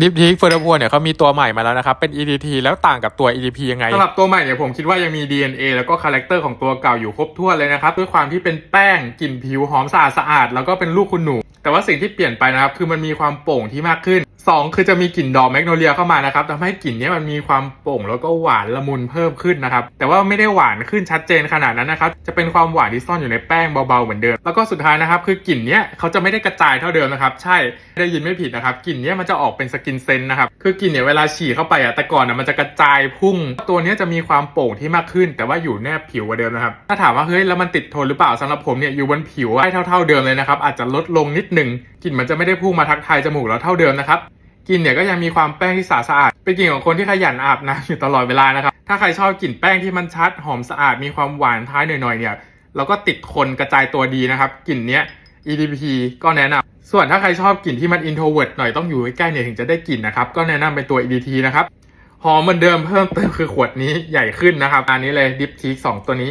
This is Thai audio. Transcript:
ดิฟทีเฟอร์ดัวเนี่ยเขามีตัวใหม่มาแล้วนะครับ เป็น EDT แล้วต่างกับตัว EDP ยังไงสำหรับตัวใหม่เนี่ยผมคิดว่ายังมี DNA แล้วก็คาแรคเตอร์ของตัวเก่าอยู่ครบถ้วนเลยนะครับ ด้วยความที่เป็นแป้งกลิ่นผิวหอมสะอาดสะอาดแล้วก็เป็นลูกคุณหนู แต่ว่าสิ่งที่เปลี่ยนไปนะครับคือมันมีความโป่งที่มากขึ้น 2คือจะมีกลิ่นดอกแมกโนเลียเข้ามานะครับทำให้กลิ่นนี้มันมีความโป่งแล้วก็หวานละมุนเพิ่มขึ้นนะครับ แต่ว่าไม่ได้หวานขึ้นชัดเจนขนาดนั้นนะครับ จะเป็นความหวานที่ซ่อนอยู่ในแป้งเบาๆเหมือนเดิม แล้วก็สุดท้ายนะครับคือกลิ่นนี้เขาจะไม่ได้กระจายเท่าเดิมนะครับ ใช่ได้ยินไม่ผิดนะครับกลิ่นนี้มันจะออกเป็นสกินเซนนะครับ คือกลิ่นเนี่ยเวลาฉี่เข้าไปอะแต่ก่อนอะมันจะกระจายพุ่ง ตัวนี้จะมีความโป่งที่มากขึ้น แต่ว่าอยู่แนบผิวกว่าเดิมนะครับ ถ้าถามว่าเฮ้ยแล้วมันติดทนหรือเปล่าสำหรับผมเนี่ยอยู่บนผิวได้เท่า ๆเดิมเลยนะครับอาจจะลดลงนิดหนึ่งกลิ่นมันจะไม่ได้พุ่งมาทักทายจมูกแล้วเท่าเดิมนะครับ กลิ่นเนี่ยก็ยังมีความแป้งที่สะอาด เป็นกลิ่นของคนที่ขยันอาบน้ำอยู่ตลอดเวลานะครับ ถ้าใครชอบกลิ่นแป้งที่มันชัดหอมสะอาดมีความหวานท้ายหน่อยๆเนี่ยแล้วก็ติดคนกระจายตัวดีนะครับกลิ่นเนี้ย EDP ก็แนะนำส่วนถ้าใครชอบกลิ่นที่มัน introvert หน่อยต้องอยู่ใกล้ๆเนี่ยถึงจะได้กลิ่นนะครับก็แนะนำเป็นตัว EDT นะครับหอมเหมือนเดิมเพิ่มเติมคือขวดนี้ใหญ่ขึ้นนะครับอันนี้เลยดิฟทีสองตัวนี้